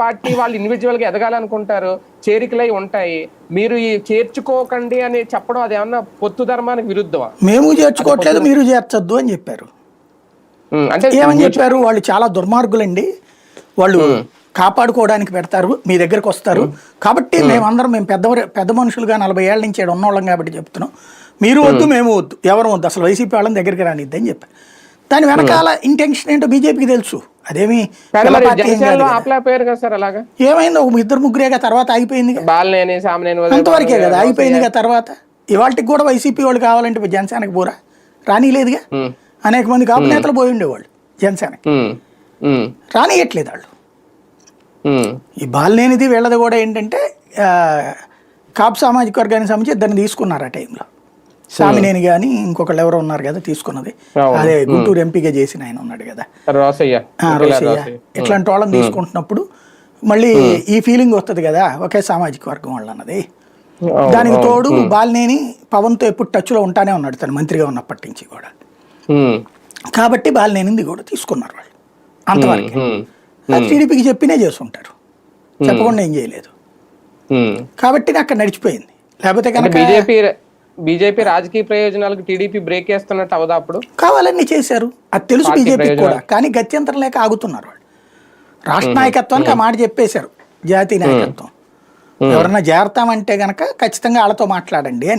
Party వాళ్ళు ఇండివిజువల్గా ఎదగాలనుకుంటారు చేరికలై ఉంటాయి. మీరు ఈ చేర్చుకోకండి అని చెప్పడం అది ఏమన్నా పొత్తు ధర్మానికి విరుద్ధమా? మేము చేర్చుకోవట్లేదు మీరు చేర్చొద్దు అని చెప్పారు. అంటే ఏమని చెప్పారు? వాళ్ళు చాలా దుర్మార్గులండి. వాళ్ళు కాపాడుకోవడానికి పెడతారు మీ దగ్గరకు వస్తారు. కాబట్టి మేమందరం మేము పెద్ద పెద్ద మనుషులుగా నలభై ఏళ్ళ నుంచి ఉన్నోళ్ళం కాబట్టి చెప్తున్నాం. మీరు వద్దు మేము వద్దు. ఎవరు వద్దు? అసలు వైసీపీ వాళ్ళని దగ్గరికి రానిద్ది అని చెప్పారు దాని వెనకాల ఇంటెన్షన్ ఏంటో బీజేపీకి తెలుసు. అదేమి ఏమైంది? ఒక ఇద్దరు ముగ్గురేగా తర్వాత ఆగిపోయింది అంతవరకే కదా అయిపోయిందిగా తర్వాత. ఇవాళకి కూడా వైసీపీ వాళ్ళు కావాలంటే జనసేనకి పోరా? రానిలేదుగా? ఉమ్, అనేక మంది కాపు నేతలు పోయి ఉండేవాళ్ళు జనసేనకి. రానియట్లేదు వాళ్ళు. ఈ బాలినేనిది వీళ్ళది కూడా ఏంటంటే కాపు సామాజిక వర్గానికి సంబంధించి ఇద్దరిని తీసుకున్నారు ఆ టైంలో. సామినేని కానీ ఇంకొకళ్ళు ఎవరో ఉన్నారు కదా తీసుకున్నది. అదే గుంటూరు ఎంపీగా చేసిన ఆయన ఉన్నాడు కదా. రోసయ్య. ఇట్లాంటి వాళ్ళని తీసుకుంటున్నప్పుడు మళ్ళీ ఈ ఫీలింగ్ వస్తుంది కదా ఒకే సామాజిక వర్గం వాళ్ళు అన్నది దానికి. తోడు బాలినేని పవన్తో ఎప్పుడు టచ్లో ఉంటానే ఉన్నాడు తను మంత్రిగా ఉన్నప్పటి నుంచి కూడా. కాబట్టి బాలినేనింది కూడా తీసుకున్నారు వాళ్ళు అంతవరకు. అది టీడీపీకి చెప్పినే చేసుంటారు చెప్పకుండా ఏం చేయలేదు. కాబట్టి అక్కడ నడిచిపోయింది. లేకపోతే కనుక బీజేపీ బీజేపీ రాజకీయ ప్రయోజనాలకు టీడీపీ బ్రేక్ వేస్తున్నట్టు అవదా అప్పుడు? కావాలన్నీ చేశారు. అది తెలుసు బీజేపీకి కూడా. కానీ గత్యంతరం లేక ఆగుతున్నారు వాళ్ళు. రాష్ట్ర నాయకత్వానికి ఆ మాట చెప్పేశారు. జాతీయ నాయకత్వం. ఎవరన్నా చేరతామంటే గనక ఖచ్చితంగా వాళ్ళతో మాట్లాడండి అని.